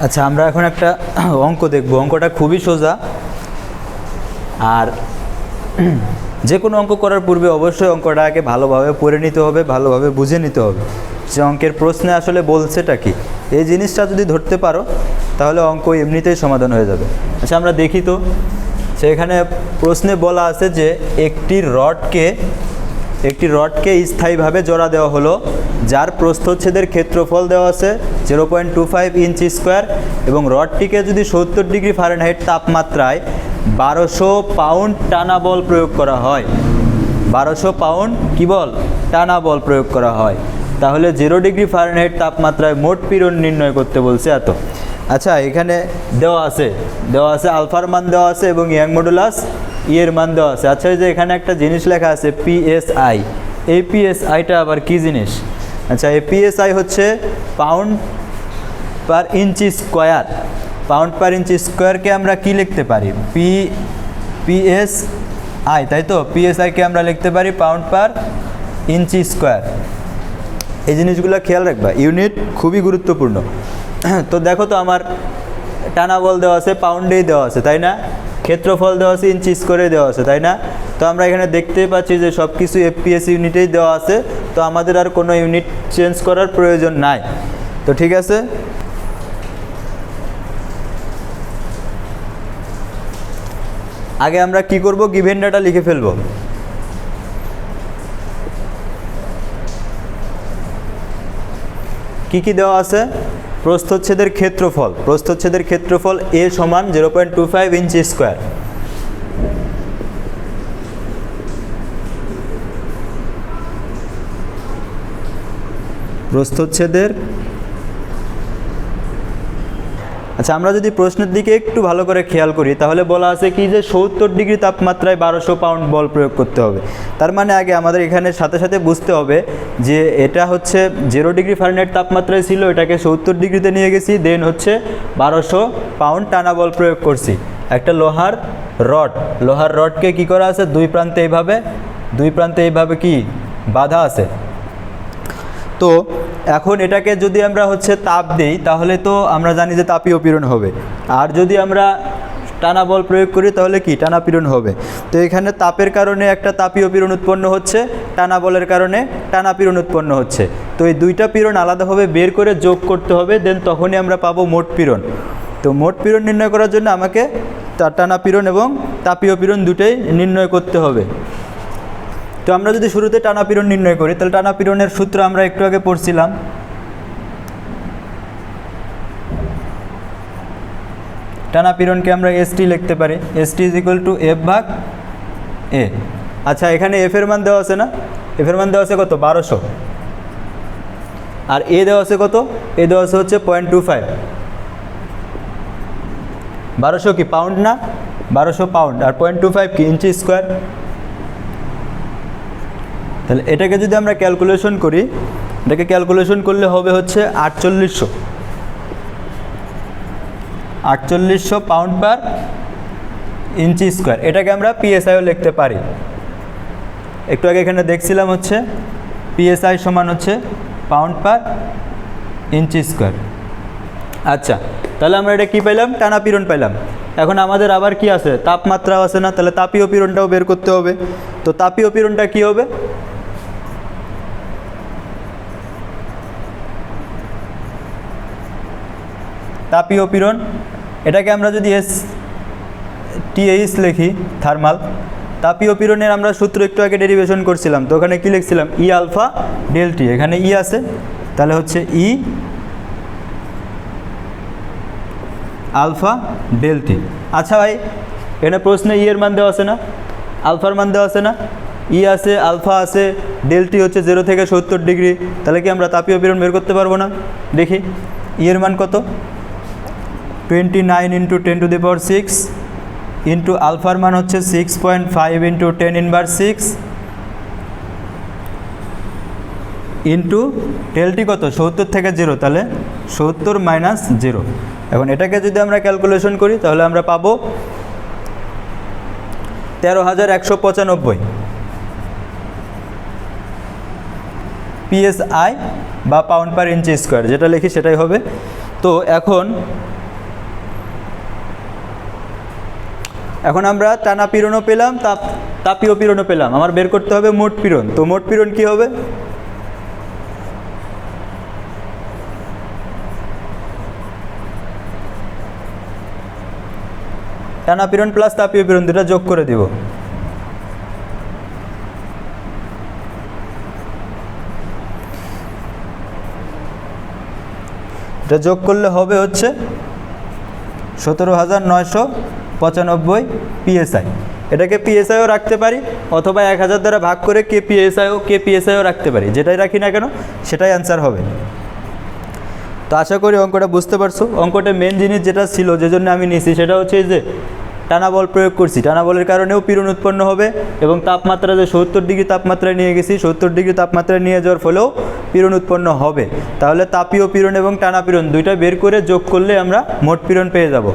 আচ্ছা আমরা এখন একটা অঙ্ক দেখব। অঙ্কটা খুবই সোজা। আর যে কোনো অঙ্ক করার পূর্বে অবশ্যই অঙ্কটাকে ভালোভাবে পড়ে নিতে হবে, ভালোভাবে বুঝে নিতে হবে। যে অঙ্কের প্রশ্নে আসলে বলছেটা কি? এই জিনিসটা যদি ধরতে পারো, তাহলে অঙ্ক এমনিতেই সমাধান হয়ে যাবে। আচ্ছা আমরা দেখি তো। সেখানে প্রশ্নে বলা আছে যে, একটি রডকে একটি রডকে স্থায়ীভাবে জোড়া দেওয়া হলো। যার প্রস্থচ্ছেদের ক্ষেত্রফল দেওয়া আছে zero point two five inch square এবং রডটিকে যদি সত্তর ডিগ্রি ফারেনহাইট তাপমাত্রায় বারোশো পাউন্ড টানা বল প্রয়োগ করা হয়। বারোশো পাউন্ড কি বল? টানা বল প্রয়োগ করা হয়। তাহলে জিরো ডিগ্রি ফারেনহাইট তাপমাত্রায় মোট পীড়ন নির্ণয় করতে বলছে এত। আচ্ছা এখানে দেওয়া আছে। দেওয়া আছে আলফার মান দেওয়া আছে এবং ইয়াং মডুলাস ইয়ের মান দেওয়া আছে। আচ্ছা যে এখানে একটা জিনিস লেখা আছে পিএসআই এই পিএসআইটা আবার কি জিনিস? আচ্ছা এই পিএসআই হচ্ছে pound per inch square pound per inch স্কোয়ারকে আমরা কি লিখতে পারি? পি পিএস আই তাই তো? পিএসআইকে আমরা লিখতে পারি পাউন্ড পার ইঞ্চি স্কোয়ার এই জিনিসগুলো খেয়াল রাখবা ইউনিট খুবই গুরুত্বপূর্ণ। তো দেখো তো আমার টানা বল দেওয়া আছে পাউন্ডেই দেওয়া আছে, তাই না? ক্ষেত্রফল দেওয়া আছে ইঞ্চি স্কোয়ারে দেওয়া আছে, তাই না? তো আমরা এখানে দেখতেই পাচ্ছি যে সব কিছু এফপিএস ইউনিটেই দেওয়া আছে। তো আমাদের আর কোনো ইউনিট চেঞ্জ করার প্রয়োজন নাই। তো ঠিক আছে? আগে আমরা কি করব? গিভেন ডাটা লিখে ফেলব। কি কি দেওয়া আছে? প্রস্থচ্ছেদের ক্ষেত্রফল। প্রস্থচ্ছেদের ক্ষেত্রফল এ সমান zero point two five inch square প্রস্থচ্ছেদের? আচ্ছা আমরা যদি প্রশ্নের দিকে একটু ভালো করে খেয়াল করি, তাহলে বলা আছে কি যে সত্তর ডিগ্রি তাপমাত্রায় বারোশো পাউন্ড বল প্রয়োগ করতে হবে। তার মানে আগে আমাদের এখানে সাথে সাথে বুঝতে হবে যে এটা হচ্ছে জিরো ডিগ্রি ফারেনহাইট তাপমাত্রায় ছিল, এটাকে সত্তর ডিগ্রিতে নিয়ে গেছি দেন হচ্ছে বারোশো পাউন্ড টানা বল প্রয়োগ করছি। একটা লোহার রড, লোহার রডকে কি করা আছে? দুই প্রান্তে এইভাবে, দুই প্রান্তে এইভাবে কি বাধা আছে। তো এখন এটাকে যদি আমরা হচ্ছে তাপ দিই, তাহলে তো আমরা জানি যে তাপীয় পীড়ন হবে। আর যদি আমরা টানা বল প্রয়োগ করি, তাহলে কি? টানা পীড়ন হবে। তো এখানে তাপের কারণে একটা তাপীয় পীড়ন উৎপন্ন হচ্ছে, টানা বলের কারণে টানা পীড়ন উৎপন্ন হচ্ছে। তো এই দুইটা পীড়ন আলাদাভাবে বের করে যোগ করতে হবে, দেন তখনই আমরা পাবো মোট পীড়ন। তো মোট পীড়ন নির্ণয় করার জন্য আমাকে টানা পীড়ন এবং তাপীয় পীড়ন দুটোই নির্ণয় করতে হবে। তো আমরা যদি শুরুতে টানা পীড়ন নির্ণয় করি, তাহলে টানা পীড়নের সূত্র আমরা একটু আগে পড়ছিলাম। টানা পীড়নকে আমরা এস টি লিখতে পারি। S T is equal to F ভাগ এ আচ্ছা এখানে এফ এর মান দেওয়া আছে না? এফ এর মান দেওয়া আছে কত? বারোশো। আর এ দেওয়া আছে কত? এ দেওয়া আছে হচ্ছে পয়েন্ট টু ফাইভ। বারোশো কি পাউন্ড না? বারোশো পাউন্ড আর পয়েন্ট টু ফাইভ কি? ইঞ্চি স্কোয়ার তাহলে এটাকে যদি আমরা ক্যালকুলেশন করি, এটাকে ক্যালকুলেশন করলে হবে হচ্ছে আটচল্লিশশো। আটচল্লিশশো পাউন্ড পার ইঞ্চি স্কোয়ার এটাকে আমরা পিএসআইও লিখতে পারি। একটু আগে এখানে দেখছিলাম হচ্ছে পিএসআই সমান হচ্ছে পাউন্ড পার ইঞ্চি স্কোয়ার আচ্ছা তাহলে আমরা এটা কী পাইলাম? টানা পীড়ন পাইলাম। এখন আমাদের আবার কি আছে? তাপমাত্রাও আছে না, তাহলে তাপীয় পীড়নটাও বের করতে হবে। তো তাপীয় পীড়নটা কী হবে? তাপীয় পীড়ন, এটাকে আমরা যদি এস টিএইচ লিখি থার্মাল তাপীয় পীড়নের আমরা সূত্র একটু আগে ডেরিভেশন করছিলাম, তো ওখানে কী লিখছিলাম? ই আলফা ডেলটি এখানে ই আছে, তাহলে হচ্ছে ই আলফা ডেলটি আচ্ছা ভাই, এখানে প্রশ্নে ই এর মান দেওয়া আছে না? আলফার মান দেওয়া আছে না? ই আছে আলফা আছে ডেলটি হচ্ছে জিরো থেকে সত্তর ডিগ্রি তাহলে কি আমরা তাপীয় পীড়ন বের করতে পারব না? দেখি ই এর মান কত? Twenty nine into ten to the power six into আলফার মান হচ্ছে six point five into ten inverse six into delta কত? সত্তর থেকে জিরো তাহলে সত্তর মাইনাস জিরো এখন এটাকে যদি আমরা ক্যালকুলেশন করি, তাহলে আমরা পাবো তেরো হাজার একশো পঁচানব্বই। পিএসআই বা পাউন্ড পার ইঞ্চি স্কোয়ার যেটা লিখি সেটাই হবে। তো এখন এখন আমরা টানা পীড়নও পেলাম, তাপ, তাপীয় পীড়নও পেলাম। আমার বের করতে হবে মোট পীড়ন। তো মোট পীড়ন কী হবে? টানা পীড়ন প্লাস তাপীয় পীড়ন দুটা যোগ করে দিব। এটা যোগ করলে হবে হচ্ছে সতেরো হাজার নয়শো পঁচানব্বই পিএসআই এটাকে পিএসআইও রাখতে পারি, অথবা এক হাজার দ্বারা ভাগ করে কে পিএসআইও কে পিএসআইও রাখতে পারি। যেটাই রাখি না কেন, সেটাই অ্যান্সার হবে। তো আশা করি অঙ্কটা বুঝতে পারছ। অঙ্কটা মেন জিনিস যেটা ছিল, যে জন্য আমি নিয়েছি, সেটা হচ্ছে যে টানা বল প্রয়োগ করছি। টানা বলের কারণেও পীড়ন উৎপন্ন হবে এবং তাপমাত্রা যে সত্তর ডিগ্রি তাপমাত্রায় নিয়ে গেছি, সত্তর ডিগ্রি তাপমাত্রায় নিয়ে যাওয়ার ফলেও পীড়ন উৎপন্ন হবে। তাহলে তাপীয় পীড়ন এবং টানা পীড়ন দুইটা বের করে যোগ করলে আমরা মোট পীড়ন পেয়ে যাব।